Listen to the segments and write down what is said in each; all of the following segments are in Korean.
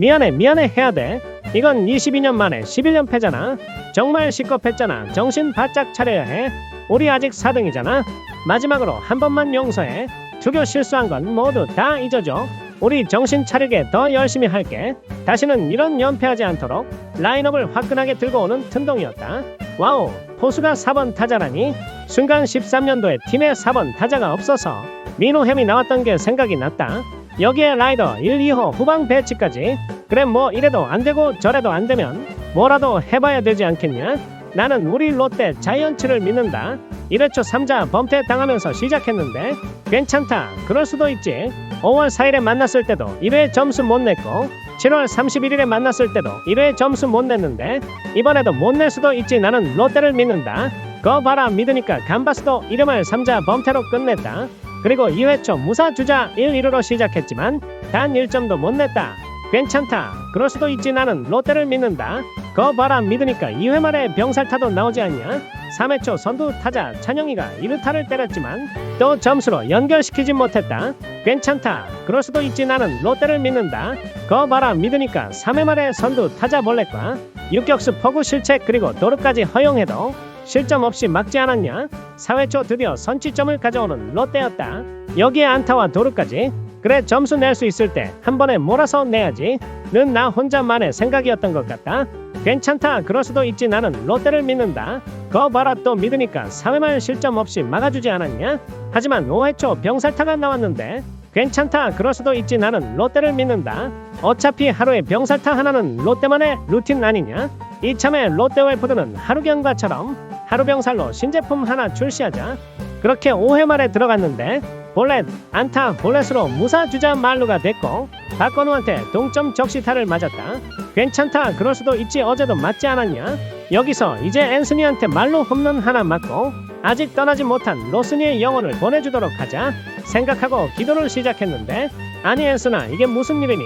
미안해 미안해 해야 돼. 이건 22년 만에 11연패잖아. 정말 시겁했잖아. 정신 바짝 차려야 해. 우리 아직 4등이잖아. 마지막으로 한 번만 용서해. 투교 실수한 건 모두 다 잊어줘. 우리 정신 차리게 더 열심히 할게. 다시는 이런 연패하지 않도록 라인업을 화끈하게 들고 오는 튼동이었다. 와우, 포수가 4번 타자라니? 순간 13년도에 팀에 4번 타자가 없어서 민호햄이 나왔던 게 생각이 났다. 여기에 라이더 1, 2호 후방 배치까지. 그래 뭐 이래도 안 되고 저래도 안 되면 뭐라도 해봐야 되지 않겠냐? 나는 우리 롯데 자이언츠를 믿는다. 1회초 3자 범퇴 당하면서 시작했는데 괜찮다. 그럴 수도 있지. 5월 4일에 만났을 때도 1회 점수 못 냈고 7월 31일에 만났을 때도 1회 점수 못 냈는데 이번에도 못 낼 수도 있지 나는 롯데를 믿는다. 거 봐라 믿으니까 감바스도 1회말 3자 범퇴로 끝냈다. 그리고 2회 초 무사 주자 1, 2루로 시작했지만 단 1점도 못 냈다. 괜찮다. 그럴 수도 있지 나는 롯데를 믿는다. 거 봐라 믿으니까 2회 말에 병살타도 나오지 않냐? 3회 초 선두 타자 찬영이가 1루타를 때렸지만 또 점수로 연결시키지 못했다. 괜찮다. 그럴 수도 있지 나는 롯데를 믿는다. 거 봐라 믿으니까 3회 말에 선두 타자 볼넷과 유격수 포구 실책 그리고 도루까지 허용해도 실점 없이 막지 않았냐? 4회 초 드디어 선취점을 가져오는 롯데였다. 여기에 안타와 도루까지 그래 점수 낼 수 있을 때 한 번에 몰아서 내야지. 는 나 혼자만의 생각이었던 것 같다. 괜찮다. 그럴 수도 있지 나는 롯데를 믿는다. 거 봐라 또 믿으니까 3회말 실점 없이 막아주지 않았냐? 하지만 5회 초 병살타가 나왔는데 괜찮다. 그럴 수도 있지 나는 롯데를 믿는다. 어차피 하루에 병살타 하나는 롯데만의 루틴 아니냐? 이참에 롯데 웰푸드는 하루 경과처럼 하루 병살로 신제품 하나 출시하자. 그렇게 5회 말에 들어갔는데 볼넷, 안타, 볼넷으로 무사 주자 말루가 됐고 박건우한테 동점 적시타를 맞았다. 괜찮다. 그럴 수도 있지 어제도 맞지 않았냐? 여기서 이제 앤스니한테 말로 홈런 하나 맞고 아직 떠나지 못한 로스니의 영혼을 보내주도록 하자 생각하고 기도를 시작했는데 아니 앤스나 이게 무슨 일이니?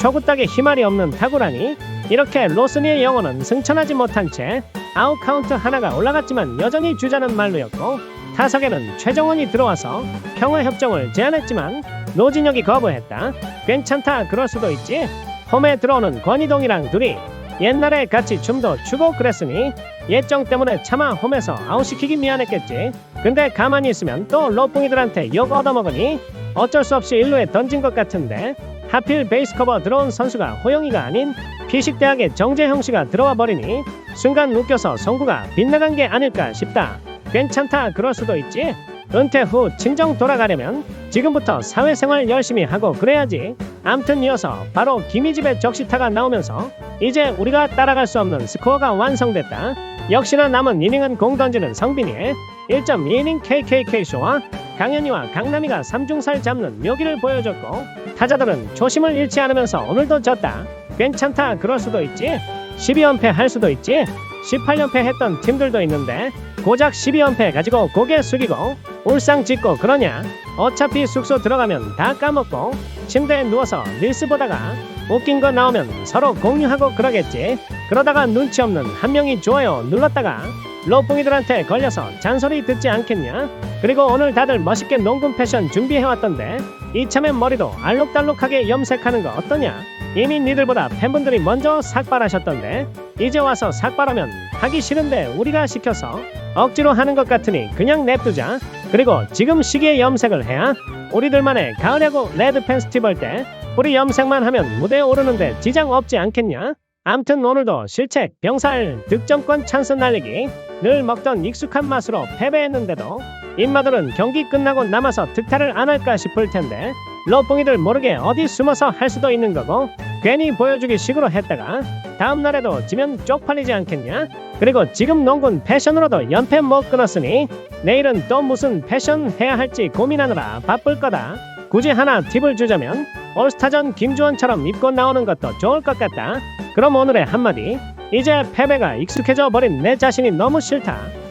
초구 딱에 희말이 없는 타구라니? 이렇게 로스니의 영혼은 승천하지 못한 채 아웃 카운트 하나가 올라갔지만 여전히 주자는 말루였고 타석에는 최정원이 들어와서 평화 협정을 제안했지만 노진혁이 거부했다. 괜찮다 그럴 수도 있지. 홈에 들어오는 권희동이랑 둘이 옛날에 같이 춤도 추고 그랬으니 예정 때문에 차마 홈에서 아웃시키기 미안했겠지. 근데 가만히 있으면 또 로뿡이들한테 욕 얻어먹으니 어쩔 수 없이 일루에 던진 것 같은데 하필 베이스 커버 들어온 선수가 호영이가 아닌 피식대학의 정재형 씨가 들어와 버리니 순간 웃겨서 송구가 빗나간 게 아닐까 싶다. 괜찮다 그럴 수도 있지. 은퇴 후 친정 돌아가려면 지금부터 사회생활 열심히 하고 그래야지. 암튼 이어서 바로 김희집의 적시타가 나오면서 이제 우리가 따라갈 수 없는 스코어가 완성됐다. 역시나 남은 이닝은 공 던지는 성빈이의 1.2이닝 KKK쇼와 강현이와 강남이가 3중살 잡는 묘기를 보여줬고 타자들은 조심을 잃지 않으면서 오늘도 졌다. 괜찮다 그럴 수도 있지. 12연패 할 수도 있지. 18연패 했던 팀들도 있는데 고작 12연패 가지고 고개 숙이고 울상 짓고 그러냐 어차피 숙소 들어가면 다 까먹고 침대에 누워서 릴스 보다가 웃긴 거 나오면 서로 공유하고 그러겠지 그러다가 눈치 없는 한 명이 좋아요 눌렀다가 로뿡이들한테 걸려서 잔소리 듣지 않겠냐 그리고 오늘 다들 멋있게 농구 패션 준비해왔던데 이참에 머리도 알록달록하게 염색하는 거 어떠냐 이미 니들보다 팬분들이 먼저 삭발하셨던데 이제 와서 삭발하면 하기 싫은데 우리가 시켜서 억지로 하는 것 같으니 그냥 냅두자. 그리고 지금 시기에 염색을 해야 우리들만의 가을야구 레드 페스티벌 때 우리 염색만 하면 무대에 오르는데 지장 없지 않겠냐? 암튼 오늘도 실책, 병살, 득점권 찬스 날리기 늘 먹던 익숙한 맛으로 패배했는데도 인마들은 경기 끝나고 남아서 득타를 안 할까 싶을 텐데 로뽕이들 모르게 어디 숨어서 할 수도 있는 거고 괜히 보여주기 식으로 했다가 다음 날에도 지면 쪽팔리지 않겠냐? 그리고 지금 농군 패션으로도 연패 못 끊었으니 내일은 또 무슨 패션 해야 할지 고민하느라 바쁠 거다. 굳이 하나 팁을 주자면 올스타전 김주원처럼 입고 나오는 것도 좋을 것 같다. 그럼 오늘의 한마디. 이제 패배가 익숙해져 버린 내 자신이 너무 싫다.